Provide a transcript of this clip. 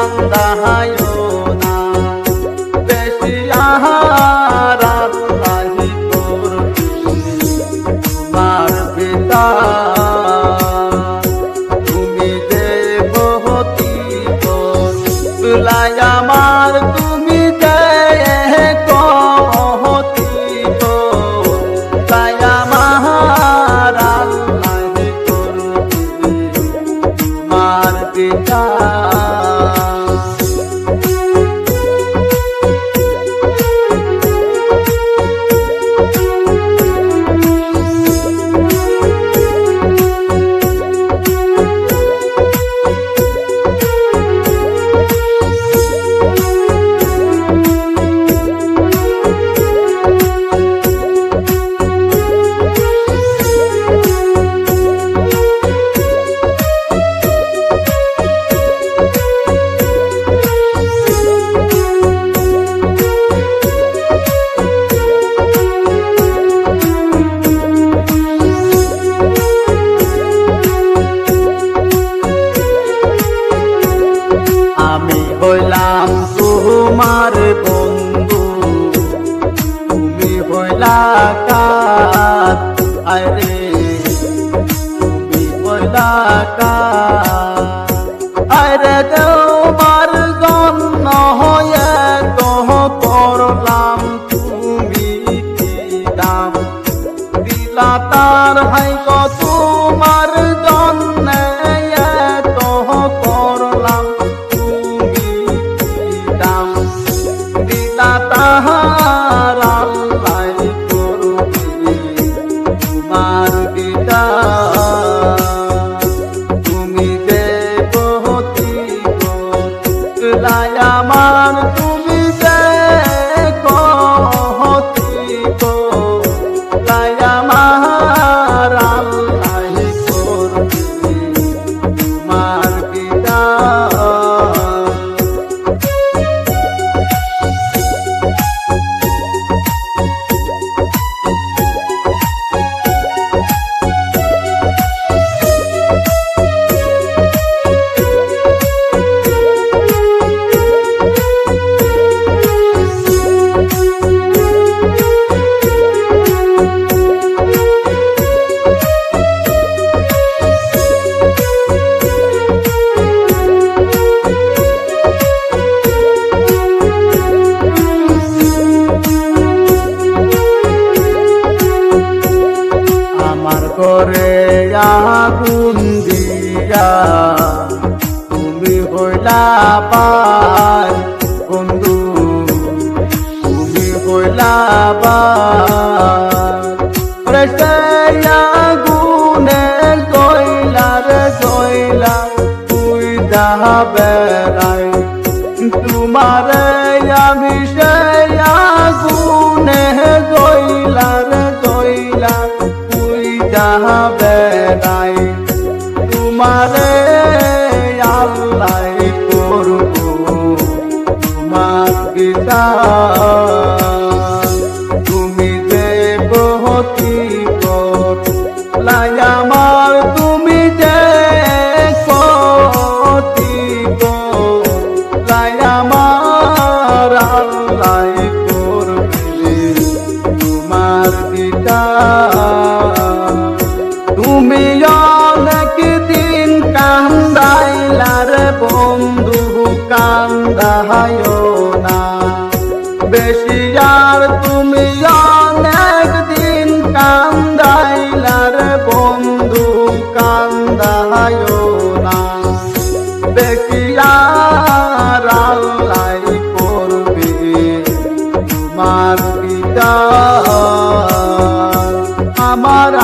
বান্দা হইলাম তোমার বন্ধু। তুমি হইলা কাত আরে তুমি হইলা কাত আরে তোমার জন্য হয়ে তহ করলাম তুমি দাম? দিলা তার হাই তোমার দিলা ঘরে আগুন দিয়া তুমি হইলা পার বন্ধু, তুমি হইলা পার সেই আগুনে গইলা রে গইলা তুই যাহা বেড়াই, তোমার আমি সেই তুই নাই তোমারে আল্লাহ করব। তোমার পিতা তুমি যে বন্ধু কান্দাহায় না। বেশি আর তুমি অনেক দিন কান্দাইলার বন্ধু কান্দাহায় না। বেশি আর আমার